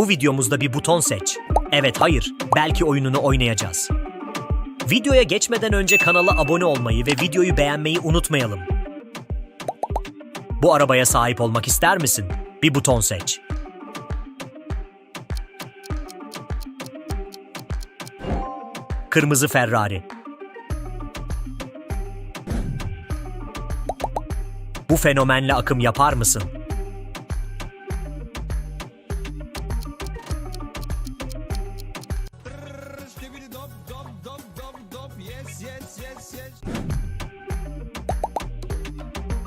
Bu videomuzda bir buton seç. Evet hayır, belki oyununu oynayacağız. Videoya geçmeden önce kanala abone olmayı ve videoyu beğenmeyi unutmayalım. Bu arabaya sahip olmak ister misin? Bir buton seç. Kırmızı Ferrari. Bu fenomenle akım yapar mısın?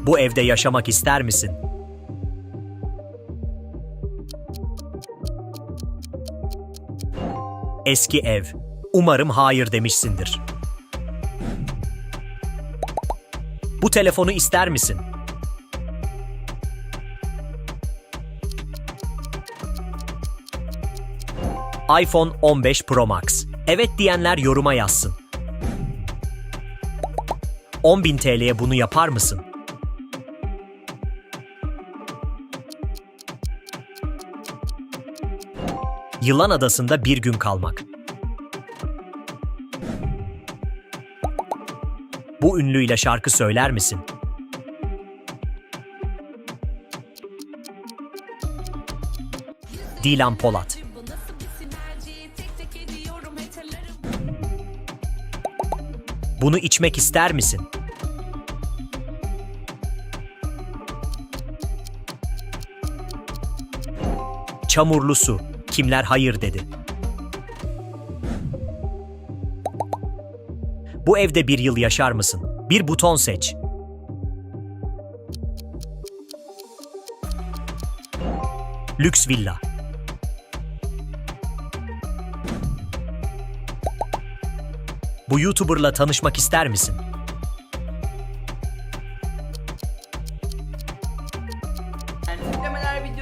Bu evde yaşamak ister misin? Eski ev. Umarım hayır demişsindir. Bu telefonu ister misin? iPhone 15 Pro Max. Evet diyenler yoruma yazsın. 10.000 TL'ye bunu yapar mısın? Yılan Adası'nda bir gün kalmak. Bu ünlüyle şarkı söyler misin? Dilan Polat. Bunu içmek ister misin? Çamurlu su. Kimler hayır dedi. Bu evde bir yıl yaşar mısın? Bir buton seç. Lüks villa. Bu YouTuber'la tanışmak ister misin?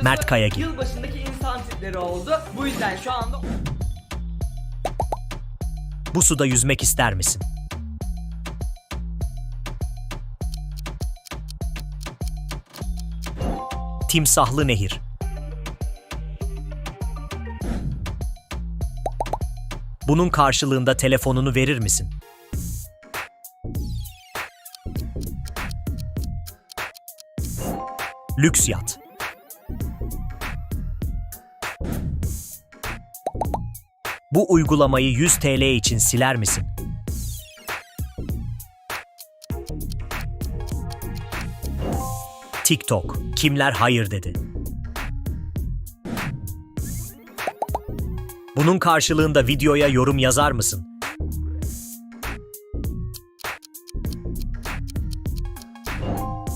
Mert Kayagil. yılbaşındaki tipleri oldu. Bu yüzden şu anda Bu suda yüzmek ister misin? Timsahlı Nehir Bunun karşılığında telefonunu verir misin? Lüks yat. Bu uygulamayı 100 TL için siler misin? TikTok. Kimler hayır dedi? Bunun karşılığında videoya yorum yazar mısın?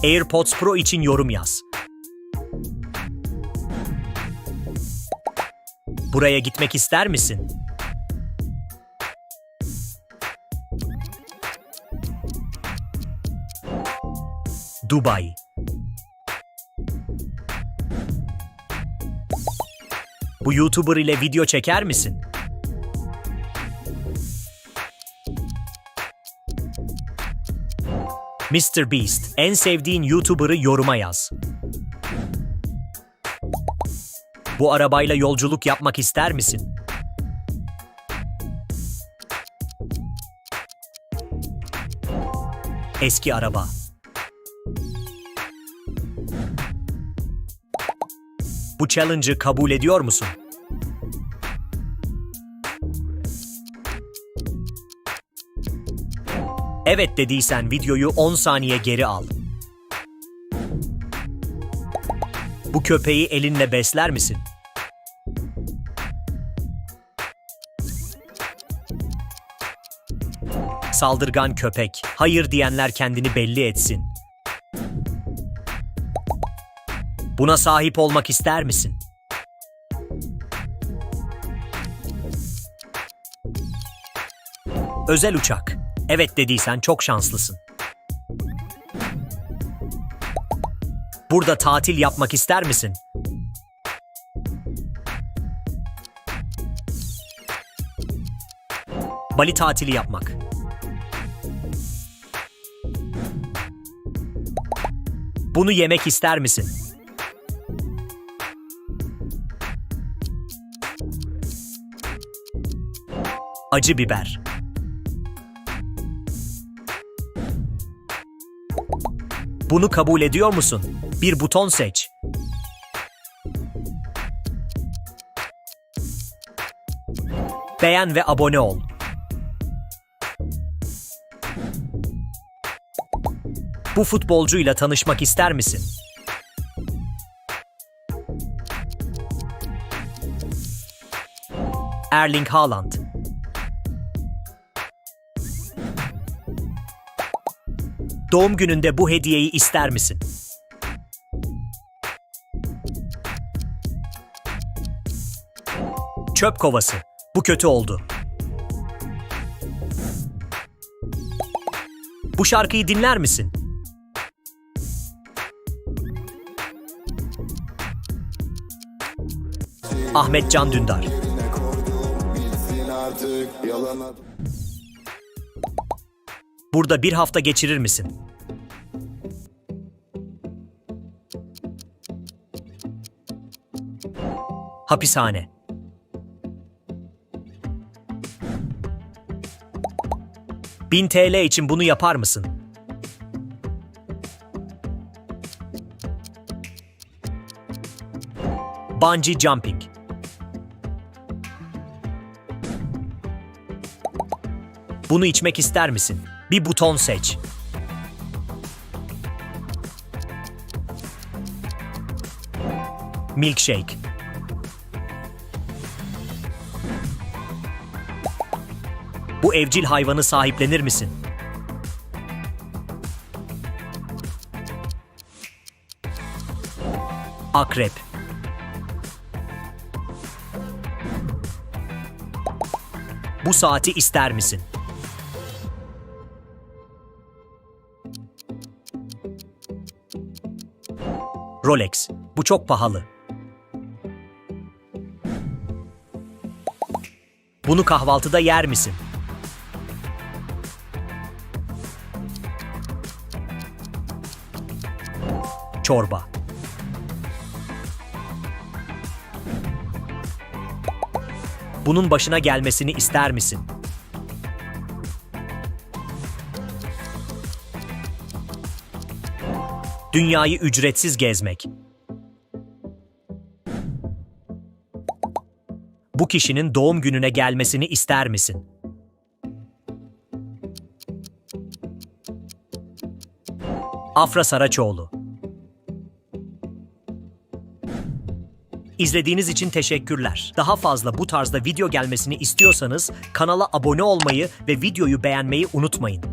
AirPods Pro için yorum yaz. Buraya gitmek ister misin? Dubai. Bu YouTuber ile video çeker misin? Mr. Beast, en sevdiğin YouTuber'ı yoruma yaz. Bu arabayla yolculuk yapmak ister misin? Eski araba. Bu challenge'ı kabul ediyor musun? Evet dediysen videoyu 10 saniye geri al. Bu köpeği elinle besler misin? Saldırgan köpek. Hayır diyenler kendini belli etsin. Buna sahip olmak ister misin? Özel uçak. Evet dediysen çok şanslısın. Burada tatil yapmak ister misin? Bali tatili yapmak. Bunu yemek ister misin? Acı biber. Bunu kabul ediyor musun? Bir buton seç. Beğen ve abone ol. Bu futbolcuyla tanışmak ister misin? Erling Haaland. Doğum gününde bu hediyeyi ister misin? Çöp kovası. Bu kötü oldu. Bu şarkıyı dinler misin? Ahmet Can Dündar. Burada bir hafta geçirir misin? Hapishane. Bin TL için bunu yapar mısın? Bungee jumping. Bunu içmek ister misin? Bir buton seç. Milkshake. Bu evcil hayvanı sahiplenir misin? Akrep. Bu saati ister misin? Rolex. Bu çok pahalı. Bunu kahvaltıda yer misin? Çorba. Bunun başına gelmesini ister misin? Dünyayı ücretsiz gezmek. Bu kişinin doğum gününe gelmesini ister misin? Afra Saraçoğlu İzlediğiniz için teşekkürler. Daha fazla bu tarzda video gelmesini istiyorsanız kanala abone olmayı ve videoyu beğenmeyi unutmayın.